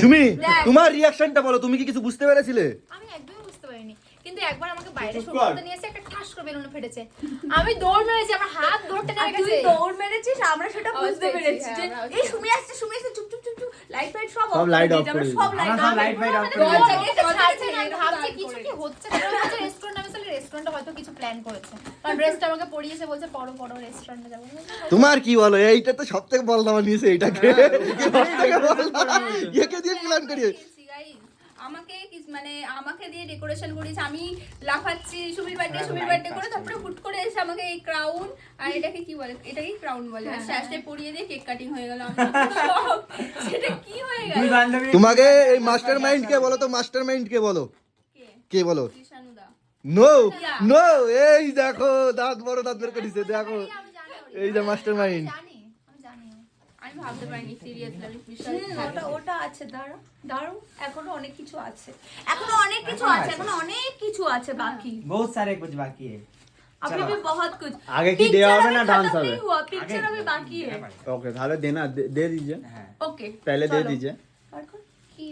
সুমি তোমার রিয়াকশনটা বলো তুমি কি কিছু বুঝতে পেরেছিলে? আমি একদমই বুঝতে পারিনি। কিন্তু একবার আমাকে বাইরে নিয়ে এসে একটা ঠাস করে বেলুন ফেটেছে। আমি দৌড় মেরেছি আমার হাত তুই দৌড় মেরেছিস আমরা সেটা বুঝতে পেরেছি যে এই সুমি আসছে সুমি আসছে চুপ চুপ চুপ চুপ লাইট ফাইট সব সব দিয়েছি, আমরা করে সব। লাইট ফাইট off করে ভাবছি কিছু কি হচ্ছে রেস্টুরেন্ট রেস্টুরেন্টে হয়তো কিছু প্ল্যান করেছে। কারণ ড্রেসটা আমাকে পরিয়েছে বলছে পরো পরো রেস্টুরেন্টে যাব। তোমার কি বলো? এইটা তো সব থেকে নিয়েছে এইটাকে। একে দিয়ে প্ল্যান করিয়ে। আমাকে কি- মানে আমাকে দিয়ে ডেকোরেশন করেছে আমি লাফাচ্ছি সুমির বার্থডে হ্যাঁ, সুমির বার্থডে করে তারপরে হুট করে এসে আমাকে এই ক্রাউন আর এটাকে কি বলে? এটাকে ক্রাউন বলে? হ্যাঁ, আর শ্যাশে পরিয়ে দিয়ে কেক কাটিং হয়ে গেল সেটা কি হয়ে গেল? তোমাকে এই মাস্টার মাইন্ড কে বলো তো? মাস্টার মাইন্ড কে বলো? কে? কে বলো? কৃষাণুদা নো নো এই দেখো দাঁত বড় দাঁত বের করেছে দেখো। এই যে মাস্টার মাইন্ড ওটা আছে অনেক কিছু আছে। এখনও অনেক কিছু আছে এখনও অনেক কিছু আছে বাকি। তাহলে দেনা দে দিজে। কি